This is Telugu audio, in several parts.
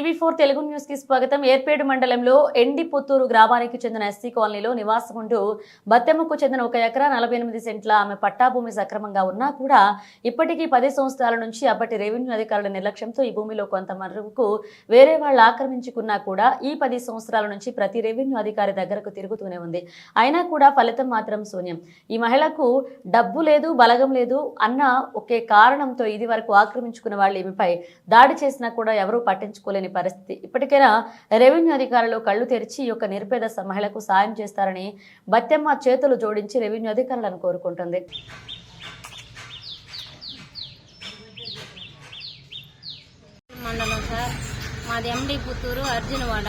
టీవీ ఫోర్ తెలుగు న్యూస్కి స్వాగతం. ఏర్పేడు మండలంలో ఎండి పుత్తూరు గ్రామానికి చెందిన ఎస్సీ కాలనీలో నివాసం ఉంటూ బత్తెమ్మకు చెందిన ఒక ఎకరా నలభై ఎనిమిది సెంట్ల ఆమె పట్టాభూమి సక్రమంగా ఉన్నా కూడా ఇప్పటికీ పది సంవత్సరాల నుంచి అప్పటి రెవెన్యూ అధికారుల నిర్లక్ష్యంతో ఈ భూమిలో కొంత మరకు వేరే వాళ్ళు ఆక్రమించుకున్నా కూడా ఈ పది సంవత్సరాల నుంచి ప్రతి రెవెన్యూ అధికారి దగ్గరకు తిరుగుతూనే ఉంది. అయినా కూడా ఫలితం మాత్రం శూన్యం. ఈ మహిళకు డబ్బు లేదు బలగం లేదు అన్న ఒకే కారణంతో ఇది వరకు ఆక్రమించుకున్న వాళ్ళు ఈమెపై దాడి చేసినా కూడా ఎవరూ పట్టించుకోలేని పరిస్థితి. ఇప్పటికైనా రెవెన్యూ అధికారులు కళ్ళు తెరిచి ఈ యొక్క నిరుపేద మహిళకు సాయం చేస్తారని బత్తెమ్మ చేతులు జోడించి రెవెన్యూ అధికారులను కోరుకుంటుంది. మండలం సార్. మాది ఎండి పుత్తూరు అర్జునవాడ.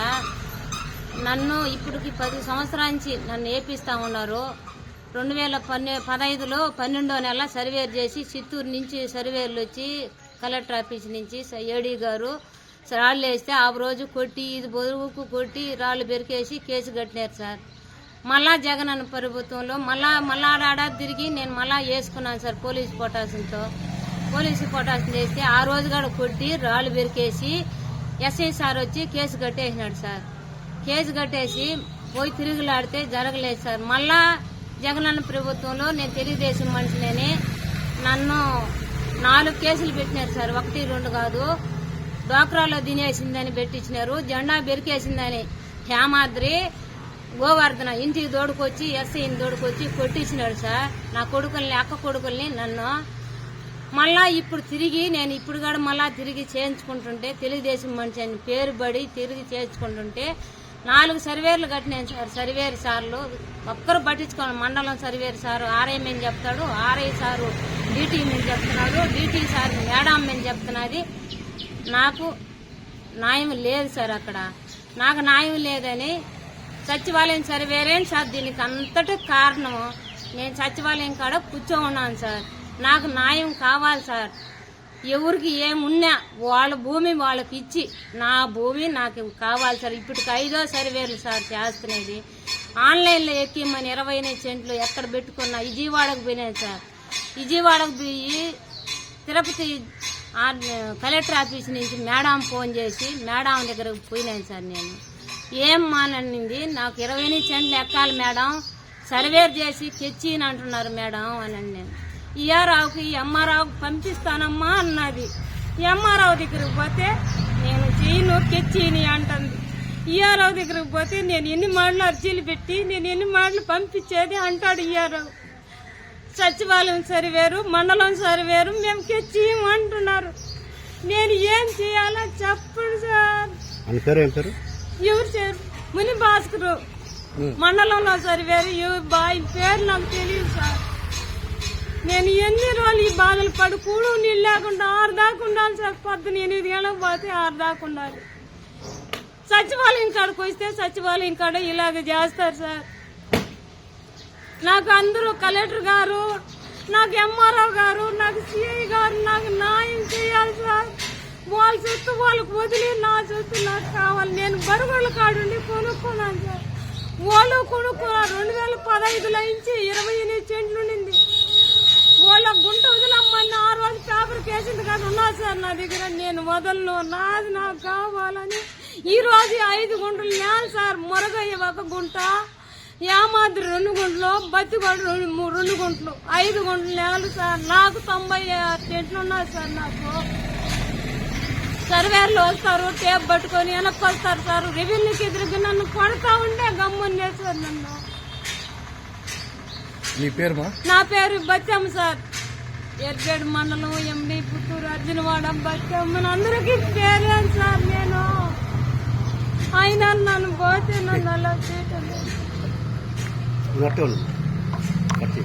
నన్ను ఇప్పటికి పది సంవత్సరాల నుంచి నన్ను ఏపిస్తూ ఉన్నారు. రెండు వేల పన్నె పదహైదులో పన్నెండో నెల సర్వేర్ చేసి చిత్తూరు నుంచి సర్వేర్లు వచ్చి కలెక్టర్ ఆఫీస్ నుంచి ఏడీ గారు రాళ్ళు వేస్తే ఆ రోజు కొట్టి ఇది బొరువుకు కొట్టి రాళ్ళు బెరికేసి కేసు కట్టినారు సార్. మళ్ళా అన్న ప్రభుత్వంలో మళ్ళా మళ్ళా ఆడాడా తిరిగి నేను మళ్ళా వేసుకున్నాను సార్ పోలీస్ పొటాషన్తో పోలీసు పొటాషన్ చేస్తే ఆ రోజు కూడా కొట్టి రాళ్ళు బెరికేసి ఎస్ఐ సార్ వచ్చి కేసు కట్టేసినాడు సార్. కేసు కట్టేసి పోయి తిరుగులాడితే జరగలేదు సార్. మళ్ళా జగనన్న ప్రభుత్వంలో నేను తెలుగుదేశం మనిషినని. నన్ను నాలుగు కేసులు పెట్టినారు సార్. ఒకటి రెండు కాదు. డోక్రాలో తినేసిందని పెట్టించినారు జెండా బెరికేసిందని హేమాద్రి గోవర్ధన ఇంటికి దోడుకొచ్చి ఎస్ఐని దోడుకొచ్చి కొట్టించినాడు సార్. నా కొడుకుల్ని అక్క కొడుకుల్ని నన్ను మళ్ళా ఇప్పుడు తిరిగి నేను ఇప్పుడు కూడా మళ్ళా తిరిగి చేయించుకుంటుంటే తెలుగుదేశం మనిషి అని పేరు పడి తిరిగి చేయించుకుంటుంటే నాలుగు సర్వేర్లు కట్టినాను సార్ సర్వేరు సార్లు. ఒక్కరు పట్టించుకోవాలి మండలం సర్వేరు సారు ఆర్ఐ మేము చెప్తాడు ఆర్ఐ సారు డీటీ మేము చెప్తున్నాడు డీటీ సార్ మేడం మేము చెప్తున్నది. నాకు న్యాయం లేదు సార్ అక్కడ. నాకు న్యాయం లేదని సచివాలయం సర్వేరేం సార్. దీనికి అంతటి కారణం నేను సచివాలయం కాడ కూర్చో ఉన్నాను సార్. నాకు న్యాయం కావాలి సార్. ఎవరికి ఏమున్నా వాళ్ళ భూమి వాళ్ళకి ఇచ్చి నా భూమి నాకు కావాలి సార్. ఇప్పటికి ఐదో సర్వేలు సార్ చేస్తున్నది. ఆన్లైన్లో ఎక్కిమ్మని ఇరవై సెంట్లు ఎక్కడ పెట్టుకున్నా విజయవాడకు పోయినాయి సార్. విజయవాడకు పోయి తిరుపతి కలెక్టర్ ఆఫీస్ నుంచి మేడం ఫోన్ చేసి మేడం దగ్గరకు పోయినాను సార్ నేను. ఏం మాననింది నాకు ఇరవై ఎనిమిది సెంట్లు ఎక్కాలి మేడం. సర్వేర్ చేసి తెచ్చిని అంటున్నారు మేడం. అని నేను. ఈఆర్ఆవుకి ఎంఆర్ఆవుకి పంపిస్తానమ్మా అన్నది. ఎంఆర్ఆవు దగ్గరకు పోతే నేను చేయను కెచ్చిని అంటుంది. ఈఆర్ఆవు దగ్గరికి పోతే నేను ఎన్ని మాటలు అర్జీలు పెట్టి నేను ఎన్ని మాటలు పంపించేది? అంటాడు ఈఆర్ఆవు సచివాలయం సరివేరు మండలం సరివేరు మేము కెచ్చి అంటున్నారు. నేను ఏం చేయాలో చెప్పండి సార్. ఎవరు చేయరు ముని భాస్కరు. మండలంలో సరివేరు ఎవరు బాయ్ పేరు నాకు తెలియదు సార్. నేను ఎన్ని రోజులు ఈ బాధలు పడి కూడు నీళ్ళు లేకుండా ఆరు దాకా ఉండాలి సార్. పొద్దున ఎనిమిది గంటలకు పోతే ఆరు దాకా ఉండాలి. సచివాలయం కాడకు వస్తే సచివాలయం కాడ ఇలాగ చేస్తారు సార్. నాకు అందరూ కలెక్టర్ గారు నాకు ఎంఆర్ఓ గారు నాకు సిఐ గారు నాకు న్యాయం చేయాలి సార్. వాళ్ళ సొత్తు వాళ్ళకు వదిలి నా సొత్తు నాకు కావాలి. నేను బరుగుళ్ళ కాడుండి కొనుక్కున్నాను సార్. వాళ్ళు కొనుక్కున్నా రెండు వేల పదహైదులో నుంచి ఇరవై ఎనిమిది సెంట్లు ఉండింది. వాళ్ళ గుంట వదిలమ్మని ఆ రోజు పేపర్ కేసింది కాదు ఉన్నా సార్ నా దగ్గర. నేను వదలను. నాది నాకు కావాలని ఈ రోజు ఐదు గుంటలు నేను సార్. మురగయ్య ఒక గుంట. యామాద్రి రెండు గుంటలు బతిగోడు రెండు మూ- రెండు గుంటలు. ఐదు గుంటలు నేలు సార్. నాకు తొంభై ఉన్నాయి సార్ నాకు. సర్వేర్లు వస్తారు టేప్ పట్టుకొని వెనక్కి వస్తారు సార్. రెవెన్యూకి ఎదురుగా నన్ను కొడతా ఉంటే గమ్మున్నే సార్ నన్ను. నీ పేరుమా? నా పేరు బచ్చమ్మ సార్. ఎర్గేడు మండలం ఎండి పుత్తూరు అర్జునవాడ బచ్చమ్మ. అందరికీ పేరేం సార్ నేను? রটল কাটি